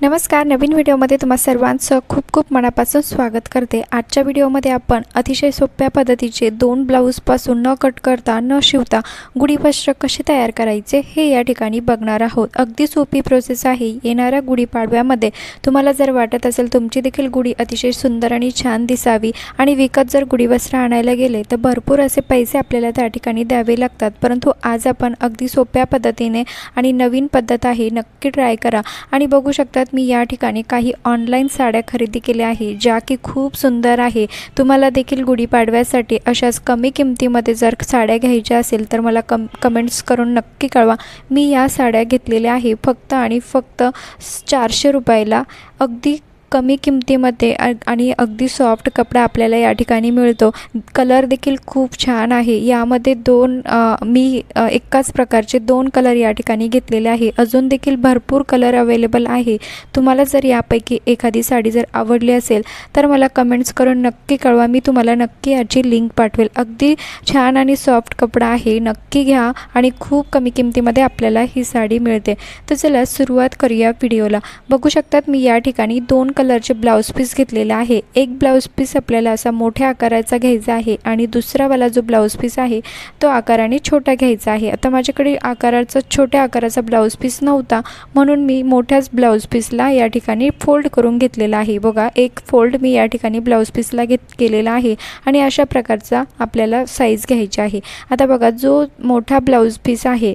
नमस्कार नवीन व्हिडिओमध्ये तुम्हा सर्वांचं खूप खूप मनापासून स्वागत करते. आजच्या व्हिडिओमध्ये आपण अतिशय सोप्या पद्धतीचे दोन ब्लाऊजपासून न कट करता न शिवता गुढीवस्त्र कसे तयार करायचे हे या ठिकाणी बघणार आहोत. अगदी सोपी प्रोसेस आहे. येणाऱ्या गुढीपाडव्यामध्ये तुम्हाला जर वाटत असेल तुमची देखील गुढी अतिशय सुंदर आणि छान दिसावी आणि विकत जर गुढीवस्त्र आणायला गेले तर भरपूर असे पैसे आपल्याला त्या ठिकाणी द्यावे लागतात. परंतु आज आपण अगदी सोप्या पद्धतीने आणि नवीन पद्धत आहे नक्की ट्राय करा. आणि बघू शकतात मी या ठिकाणी काही ऑनलाईन साड्या खरेदी केल्या आहे ज्या की खूप सुंदर आहे. तुम्हाला देखील गुढीपाडव्यासाठी अशाच कमी किमतीमध्ये जर साड्या घ्यायच्या असेल तर मला कम कमेंट्स करून नक्की कळवा. मी या साड्या घेतलेल्या आहे फक्त आणि फक्त चारशे रुपयाला. अगदी कमी किमतीमध्ये आ- आणि अगदी सॉफ्ट कपडा आपल्याला या ठिकाणी मिळतो. कलर देखील खूप छान आहे. यामध्ये दोन मी एकाच प्रकारचे दोन कलर या ठिकाणी घेतलेले आहे. अजून देखील भरपूर कलर अवेलेबल आहे. तुम्हाला जर यापैकी एखादी साडी जर आवडली असेल तर मला कमेंट्स करून नक्की कळवा. मी तुम्हाला नक्की याची लिंक पाठवेल. अगदी छान आणि सॉफ्ट कपडा आहे. नक्की घ्या आणि खूप कमी किमतीमध्ये आपल्याला ही साडी मिळते. तर चला सुरुवात करूया व्हिडिओला बघू शकतात मी या ठिकाणी दोन कलरचे ब्लाऊज पीस घेतलेला आहे. एक ब्लाऊज पीस आपल्याला असा मोठ्या आकाराचा घ्यायचा आहे आणि दुसरावाला जो ब्लाऊज पीस आहे तो आकाराने छोटा घ्यायचा आहे. आता माझ्याकडे आकाराचा छोट्या आकाराचा ब्लाऊज पीस नव्हता म्हणून मी मोठ्याच ब्लाऊज पीसला या ठिकाणी फोल्ड करून घेतलेला आहे. बघा एक फोल्ड मी या ठिकाणी ब्लाऊज पीसला घेत केलेला आहे आणि अशा प्रकारचा आपल्याला साईज घ्यायची आहे. आता बघा जो मोठा ब्लाऊज पीस आहे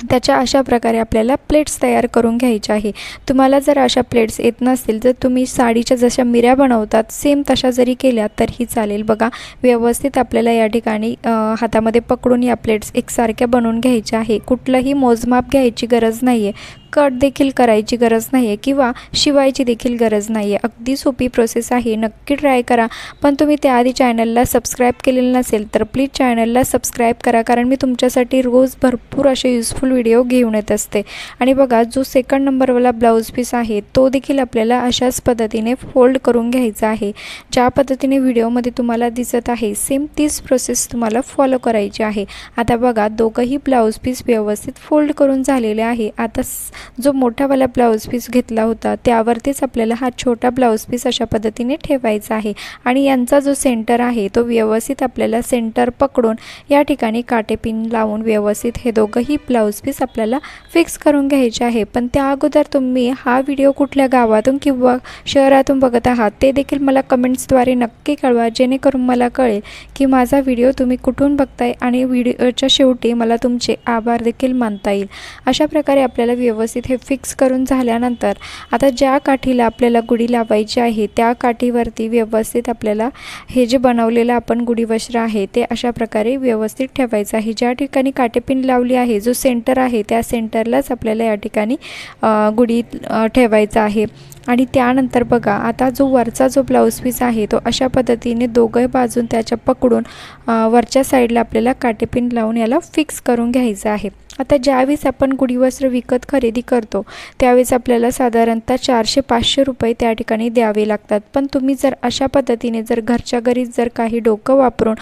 त्याच्या अशा प्रकारे आपल्याला प्लेट्स तयार करून घ्यायच्या आहे. तुम्हाला जर अशा प्लेट्स येत नसतील तर तुम्ही साडीच्या जशा मिऱ्या बनवतात सेम तशा जरी केल्या तरीही चालेल. बघा व्यवस्थित आपल्याला या ठिकाणी हातामध्ये पकडून या प्लेट्स एकसारख्या बनवून घ्यायच्या आहे. कुठलंही मोजमाप घ्यायची गरज नाही आहे कट देखील करायची गरज नाही आहे किंवा शिवायची देखील गरज नाही आहे अगदी सोपी प्रोसेस आहे. नक्की ट्राय करा. पण तुम्ही त्याआधी चॅनलला सबस्क्राईब केलेलं नसेल तर प्लीज चॅनलला सबस्क्राईब करा. कारण मी तुमच्यासाठी रोज भरपूर असे युजफुल व्हिडिओ घेऊन येत असते. आणि बघा जो सेकंड नंबरवाला ब्लाऊज पीस आहे तो देखील आपल्याला अशाच पद्धतीने फोल्ड करून घ्यायचा आहे. ज्या पद्धतीने व्हिडिओमध्ये तुम्हाला दिसत आहे सेम तीच प्रोसेस तुम्हाला फॉलो करायची आहे. आता बघा दोघंही ब्लाऊज पीस व्यवस्थित फोल्ड करून झालेले आहे. आता जो मोठावाला ब्लाऊज पीस घेतला होता त्यावरतीच आपल्याला हा छोटा ब्लाऊज पीस अशा पद्धतीने ठेवायचा आहे. आणि यांचा जो सेंटर आहे तो व्यवस्थित आपल्याला सेंटर पकडून या ठिकाणी काटेपिन लावून व्यवस्थित हे दोघंही ब्लाऊज पीस आपल्याला फिक्स करून घ्यायचे आहे. पण त्या अगोदर तुम्ही हा व्हिडिओ कुठल्या गावातून किंवा शहरातून बघत आहात ते देखील मला कमेंट्सद्वारे नक्की कळवा जेणेकरून मला कळेल की माझा व्हिडिओ तुम्ही कुठून बघताय आणि व्हिडिओच्या शेवटी मला तुमचे आभार देखील मानता येईल. अशा प्रकारे आपल्याला व्यवस्थित व्यवस्थित हे फिक्स करून झाल्यानंतर आता ज्या काठीला आपल्याला गुढी लावायची आहे त्या काठीवरती व्यवस्थित आपल्याला हे जे बनवलेलं आपण गुढी वस्त्र आहे ते अशा प्रकारे व्यवस्थित ठेवायचं आहे. ज्या ठिकाणी काटेपिन लावली आहे जो सेंटर आहे त्या सेंटरलाच आपल्याला या ठिकाणी गुढी ठेवायचं आहे. आणि त्यानंतर बघा आता जो वरचा जो ब्लाऊज पीस आहे तो अशा पद्धतीने दोघं बाजून त्याच्या पकडून वरच्या साईडला आपल्याला काटेपिन लावून याला फिक्स करून घ्यायचं आहे. आता ज्यावेळेस आपण गुढीवस्त्र विकत खरेदी करतो. त्यावेळेस आपल्याला साधारणतः चारशे पाचशे रुपये त्या ठिकाणी द्यावे लागतात. पण तुम्ही जर अशा पद्धतीने जर घरच्या घरीच जर काही डोकं वापरून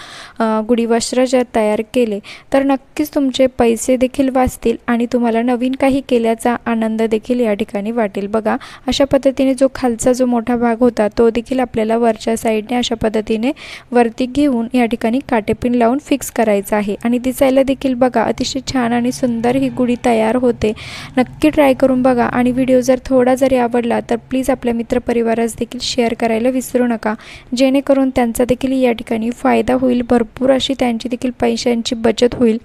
गुढीवस्त्र जर तयार केले तर नक्कीच तुमचे पैसे देखील वाचतील आणि तुम्हाला नवीन काही केल्याचा आनंद देखील या ठिकाणी वाटेल. बघा अशा पद्धतीने जो खालचा जो मोठा भाग होता तो देखील आपल्याला वरच्या साईडने अशा पद्धतीने वरती घेऊन या ठिकाणी काटेपिन लावून फिक्स करायचा आहे. आणि दिसायला देखील बघा अतिशय छान आणि सुंदर ही गुढी तयार होते. नक्की ट्राय करून बघा. आणि व्हिडिओ जर थोडा जरी आवडला तर प्लीज आपल्या मित्रपरिवारास देखील शेअर करायला विसरू नका. जेणेकरून त्यांचा देखील या ठिकाणी फायदा होईल भरपूर अशी त्यांची देखील पैशांची बचत होईल.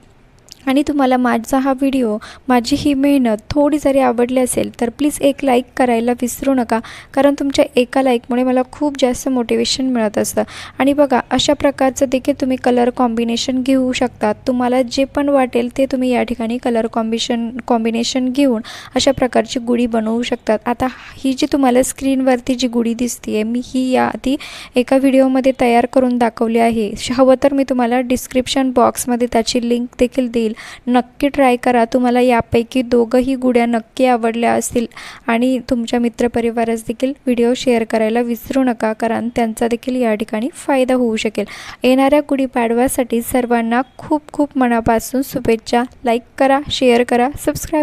आणि तुम्हाला माझा हा व्हिडिओ माझी ही मेहनत थोडी जरी आवडली असेल तर प्लीज एक लाईक करायला विसरू नका. कारण तुमच्या एका लाईकमुळे मला खूप जास्त मोटिवेशन मिळत असतं. आणि बघा अशा प्रकारचं देखील तुम्ही कलर कॉम्बिनेशन घेऊ शकता. तुम्हाला जे पण वाटेल ते तुम्ही या ठिकाणी कलर कॉम्बिशन कॉम्बिनेशन घेऊन अशा प्रकारची गुढी बनवू शकतात. आता ही जी तुम्हाला स्क्रीनवरती जी गुढी दिसते आहे मी ही या आधी एका व्हिडिओमध्ये तयार करून दाखवली आहे. हवं तर मी तुम्हाला डिस्क्रिप्शन बॉक्समध्ये त्याची लिंक देखील देईल. नक्की ट्राय करा. तुम्हाला यापैकी दोघंही गुड्या नक्की आवडल्या असतील. आणि तुमच्या मित्रपरिवारास देखील व्हिडिओ शेअर करायला विसरू नका कारण त्यांचा देखील या ठिकाणी फायदा होऊ शकेल. येणाऱ्या गुढीपाडव्यासाठी सर्वांना खूप खूप मनापासून शुभेच्छा. लाईक करा शेअर करा सबस्क्राईब